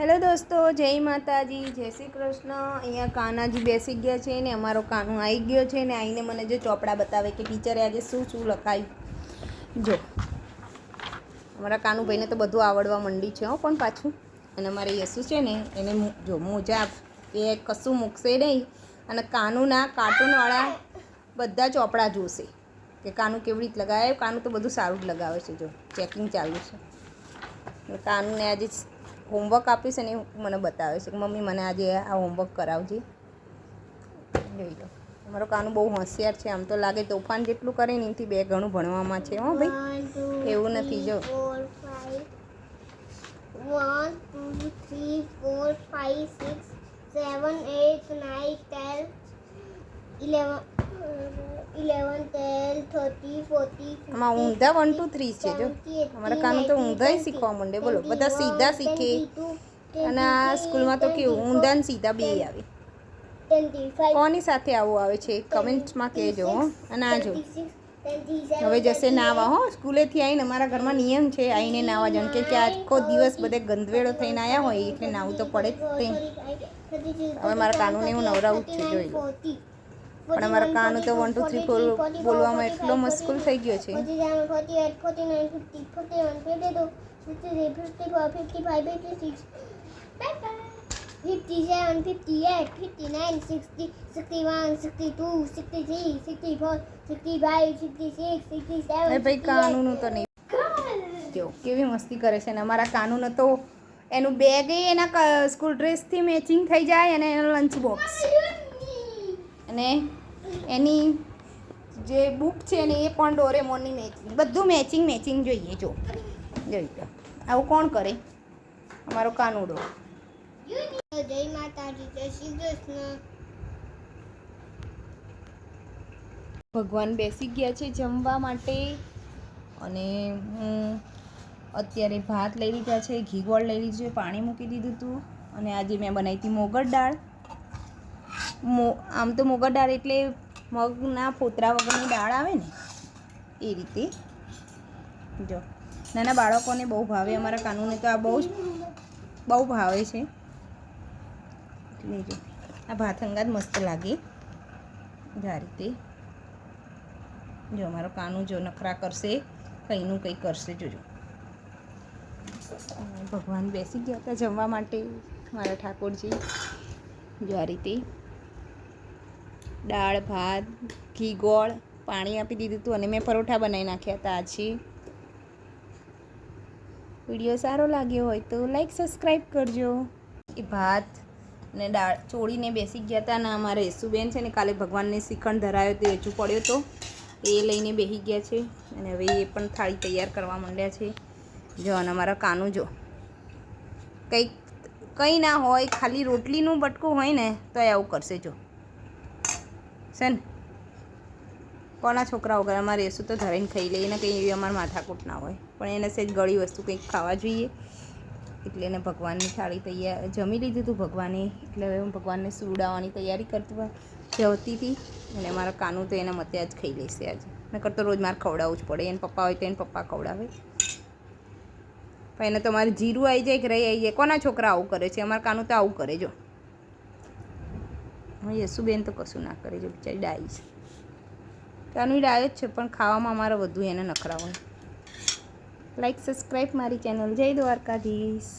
Hello દોસ્તો, જય માતાજી, જય શ્રી કૃષ્ણ. અહીંયા કાનાજી બેસી ગયા છે ને અમારો કાનું આવી ગયો છે ને આવીને મને જો ચોપડા બતાવે કે ટીચરે આજે શું શું લખાયું. જો, અમારા કાનુભાઈને તો બધું આવડવા માંડી છે હો, પણ પાછું. અને અમારે યસુ છે ને, એને જો મોજા એ કશું મૂકશે નહીં. અને કાનુના કાર્ટૂનવાળા બધા ચોપડા જોશે. કે કાનું કેવી રીતે લગાવે? કાનું તો બધું સારું જ લગાવે છે, જો. ચેકિંગ ચાલુ છે. કાનુને આજે હોમવર્ક આપીશ અને મને બતાવે છે કે મમ્મી મને આજે આ હોમવર્ક કરાવજે. જોઈ લો. અમારો કાનું બહુ હોશિયાર છે. આમ તો લાગે તોફાન જેટલું કરે ને એનાથી બે ઘણું ભણવામાં છે હો ભાઈ. એવું નથી જો. One. One, two, three, four, five, six, seven, eight, eleven ten, eleven, આમાં ઊંધા વન ટુ થ્રી છે જો. 70, અમારા કાનું તો ઊંધા શીખવા માંડે. બોલો બધા સીધા શીખે. અને આ સ્કૂલમાં તો કેવું ઊંધા ને સીધા બે આવે. કોની સાથે આવું આવે છે? કમેન્ટ્સમાં કહેજો અને આ જો. હવે જશે નાવા હો. સ્કૂલેથી આવીને અમારા ઘરમાં નિયમ છે આવીને નાવા જણ કે આખો દિવસ બધે ગંદવેડો થઈને આવ્યા હોય એટલે નાવું તો પડે જ તે. હવે મારા કાનુને હું નવરાવું જ છું જોઈ લો. પણ અમારા કાનું તો વન ટુ થ્રી ફોર બોલવામાં એટલો મસ્કૂલ થઈ ગયો છે Fifty-seven, fifty-eight, fifty-nine, sixty, sixty-one, sixty-two, sixty-three, sixty-four, sixty-five, sixty-six, હવે sixty-seven, ભાઈ કાનુનું તો નહીં જો કેવી મસ્તી કરે છે ને અમારા કાનુનો તો એનું બેગ એના સ્કૂલ ડ્રેસથી મેચિંગ થઈ જાય અને એનો લંચ બોક્સ અને એની જે બુક છે ને એ પણ ડોરેમોનની મેચિંગ બધું મેચિંગ મેચિંગ જોઈએ જો. જોઈ લો. આવું કોણ કરે? અમારો કાનુડો. જય માતાજી જય શ્રી કૃષ્ણ. ભગવાન બેસી ગયા છે જમવા માટે અને હું અત્યારે ભાત લઈ લીધા છે ઘી ગોળ લઈ લીધું છે પાણી મૂકી દીધું હતું અને આજે મેં બનાવી હતી મોગર દાળ. આમ તો મોગર દાળ એટલે મગના ફોતરા વગરની દાળ આવે ને, એ રીતે. જો, નાના બાળકોને બહુ ભાવે, અમારા કાનૂને તો આ બહુ જ, બહુ ભાવે છે. એટલે જો, આ ભાત અંગાત મસ્ત લાગે. જો આ રીતે. જો, અમારો કાનું જો નખરા કરશે, કંઈનું કંઈ કરશે, જોજો. ભગવાન બેસી ગયા હતા જમવા માટે, મારા ઠાકોરજી. જો આ રીતે. દાળ, ભાત, ઘી, ગોળ પાણી આપી દીધું હતું અને મેં પરોઠા બનાવી નાખ્યા હતા આજે. વીડિયો સારો લાગ્યો હોય તો લાઈક સબસ્ક્રાઈબ કરજો. એ ભાત અને દાળ ચોળીને બેસી ગયા હતા અને અમારે યશુબેન છે ને કાલે ભગવાનને શ્રીખંડ ધરાયો તે હજુ પડ્યો તો. એ લઈને બેસી ગયા છે અને હવે એ પણ થાળી તૈયાર કરવા માંડ્યા છે. જો અને અમારા કાનું જો. કંઈક, કંઈ ના હોય, ખાલી રોટલીનું બટકું હોય ને તો આવું કરશે જો. છે ને? કોના છોકરા વગર અમારે એસું તો ધરાઈને ખાઈ લઈએ ને કંઈ એવી અમારે માથાકૂટ ના હોય. પણ એને સહેજ ગળી વસ્તુ, કંઈક ખાવા જોઈએ. એટલે એને ભગવાનની થાળી તૈયાર, જમી લીધું હતું ભગવાને. એટલે હવે હું ભગવાનને સુવડાવવાની તૈયારી કરતી જવતી હતી. અને મારા કાનું તો એના મતે જ ખાઈ લેશે આજે. નકર તો રોજ મારે ખવડાવવું જ પડે. એને પપ્પા હોય તો એને પપ્પા ખવડાવે. પણ એને તો મારે જીરું આવી જાય કે રહી આવી જાય? કોના છોકરા આવું કરે છે? અમારા કાનું તો આવું કરે જો. હા યશુબેન તો કશું ના કરે છે બિચારી ડાઈ છે. કાનું ડાયો જ છે, પણ ખાવામાં અમારે વધુ એને નખરા હોય લાઈક સબસ્ક્રાઈબ મારી ચેનલ જય દ્વારકાધીશ.